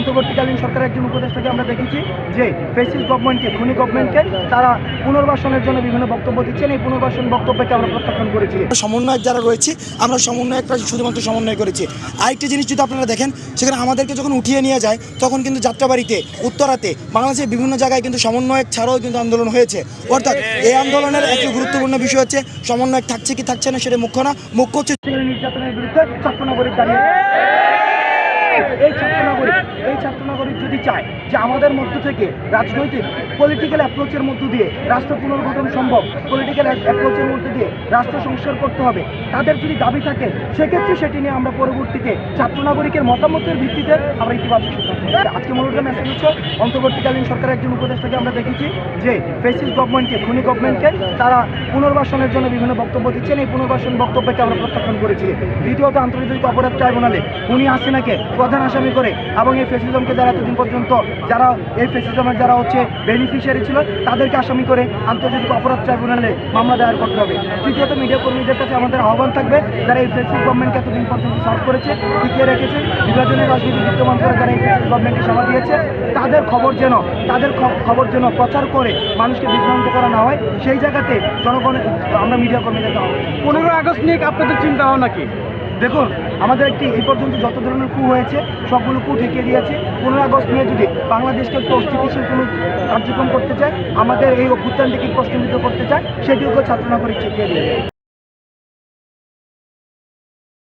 অন্তর্বর্তীকালীন সরকারের একজন উপদেষ্টাকে আমরা দেখেছি যে ফেসিস গভর্নমেন্টকে খুনি গভর্নমেন্টকে তারা পুনর্বাসনের জন্য বিভিন্ন বক্তব্য দিচ্ছেন। এই পুনর্বাসন বক্তব্যকে আমরা প্রত্যাখ্যান করেছি। সমন্বয়ক যারা রয়েছে আমরা সমন্বয়কটা শুধুমাত্র সমন্বয় করেছি। আরেকটি জিনিস যদি আপনারা দেখেন সেখানে আমাদেরকে যখন উঠিয়ে নিয়ে যায় তখন কিন্তু যাত্রাবাড়িতে উত্তরাতে বাংলাদেশের বিভিন্ন জায়গায় কিন্তু সমন্বয়ক ছাড়াও কিন্তু আন্দোলন হয়েছে। অর্থাৎ এই আন্দোলনের একটি গুরুত্বপূর্ণ বিষয় হচ্ছে সমন্বয়ক থাকছে কি থাকছে না সেটা মুখ্য না মুখ্য হচ্ছে নির্যাতনের বিরুদ্ধে নাগরিক দাঁড়িয়ে এই ছাত্র নাগরিক এই ছাত্র নাগরিক যদি চায় যে আমাদের মধ্য থেকে রাজনৈতিক পলিটিক্যাল অ্যাপ্রোচের মধ্য দিয়ে রাষ্ট্র পুনর্গঠন সম্ভব পলিটিক্যাল অ্যাপ্রোচের মধ্য দিয়ে রাষ্ট্র সংস্কার করতে হবে, তাদের যদি দাবি থাকে, সেক্ষেত্রে সেটি নিয়ে আমরা পরবর্তীতে ছাত্র নাগরিকের মতামতের ভিত্তিতে আমরা ইতিবাচক সিদ্ধান্ত। আজকে মূলত মেসেজ হচ্ছে অন্তর্বর্তীকালীন সরকারের একজন উপদেষ্টাকে আমরা দেখেছি যে ফেসিস গভর্নমেন্টকে, খুনি গভর্নমেন্টকে তারা পুনর্বাসনের জন্য বিভিন্ন বক্তব্য দিচ্ছেন এই পুনর্বাসন বক্তব্যকে আমরা প্রত্যাখ্যান করেছি দ্বিতীয়ত, আন্তর্জাতিক অপরাধ ট্রাইব্যুনালে খুনি হাসিনাকে প্রধান আসামি করে এবং এই ফেসিজমকে যারা এতদিন পর্যন্ত যারা এই ফেসিজমের যারা হচ্ছে বেনিফিশিয়ারি ছিল, তাদেরকে আসামি করে আন্তর্জাতিক অপরাধ ট্রাইব্যুনালে মামলা দায়ের করতে হবে। তৃতীয়ত মিডিয়া কর্মীদের কাছে আমাদের আহ্বান থাকবে যারা এই ফেসিস গভর্নমেন্টকে এতদিন পর্যন্ত সার্ভ করেছে, টিকিয়ে রেখেছে, বিভাজনের রাজনীতি বিদ্যমান করে যারা এই ফেসিস গভর্নমেন্টকে সেবা দিয়েছে, তাদের খবর যেন, তাদের খবর যেন প্রচার করে মানুষকে বিভ্রান্ত করা না হয়, সেই জায়গাতে জনগণের আমরা মিডিয়া কর্মীদেরকে আহ্বান পনেরো আগস্ট নিয়ে আপনাদের চিন্তা ভাবনা কি? দেখুন, আমাদের একটি এই পর্যন্ত যত ধরনের কু হয়েছে, সবগুলো কু ঠেকিয়ে দিয়েছে। পনেরো আগস্ট নিয়ে যদি বাংলাদেশকে একটু অস্থিতিশীল কোনো কার্যক্রম করতে চায়, আমাদের এই অভ্যুত্থানটিকে প্রশ্নবিদ্ধ করতে চায় সেটিও ছাত্র নাগরিক ঠেকিয়ে দিয়ে